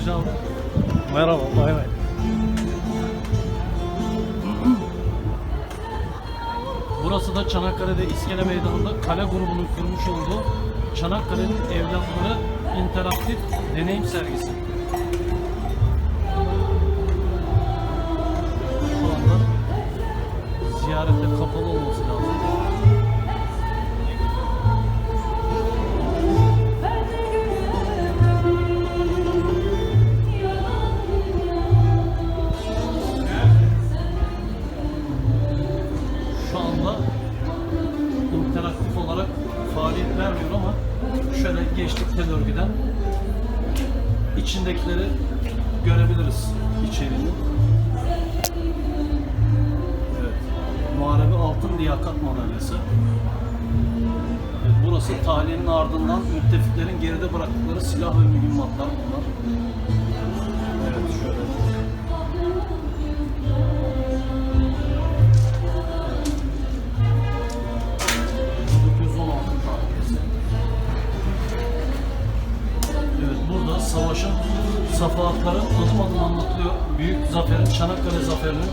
hocam. Merhaba, bay bay. Burası da Çanakkale'de İskele Meydanı'nda kale grubunun kurmuş olduğu Çanakkale'nin evlatları interaktif deneyim sergisi. Geçtik tel örgüden içindekileri görebiliriz içeriğini. Evet. Muharebe Altın Liyakat Madalyası. Burası tahliyenin ardından müttefiklerin geride bıraktıkları silah ve mühimmatlar bunlar. Evet şöyle. Savaşın safahatları adım adım anlatılıyor. Büyük zaferin, Çanakkale zaferinin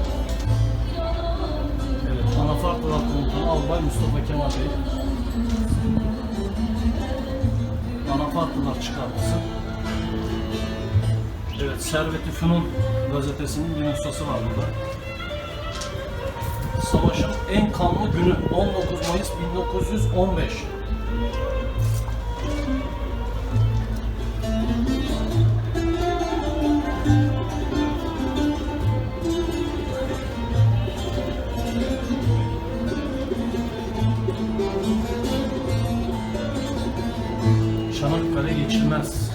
Evet, Anafartalar Komutanı Albay Mustafa Kemal Bey. Anafartalar çıkartısı. Evet, Servet-i Fünun gazetesinin bir nüshası var burada. Savaşın en kanlı günü 19 Mayıs 1915. Çanakkale geçilmez.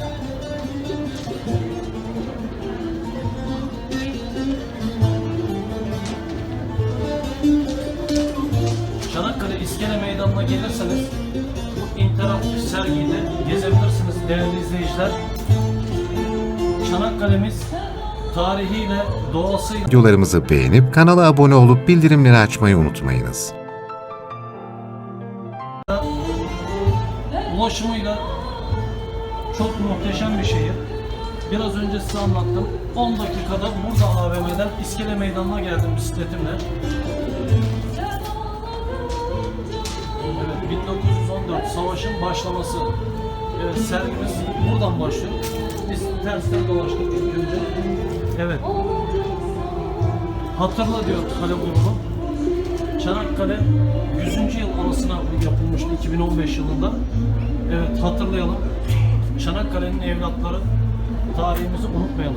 Çanakkale İskele Meydanı'na gelirseniz bu interaktif sergiyi de gezebilirsiniz değerli izleyiciler. Çanakkale'miz tarihiyle, doğasıyla Videolarımızı beğenip kanala abone olup bildirimleri açmayı unutmayınız. ulaşımıyla çok muhteşem bir şehir. Biraz önce size anlattım. 10 dakikada burada AVM'den İskele Meydanı'na geldim bisikletimle. Evet, 1914 savaşın başlaması. Evet, sergimiz buradan başlıyor. Biz tersten dolaştık ilk önce. Evet. Hatırla diyor kale grubu. Çanakkale 100. yıl anısına yapılmıştı 2015 yılında. Evet hatırlayalım. Çanakkale'nin evlatları tarihimizi unutmayalım.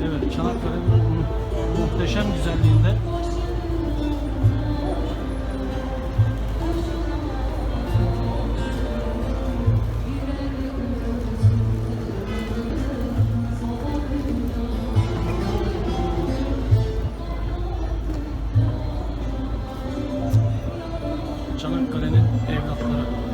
Evet, Çanakkale'nin muhteşem güzelliğinde Çanakkale'nin evlatları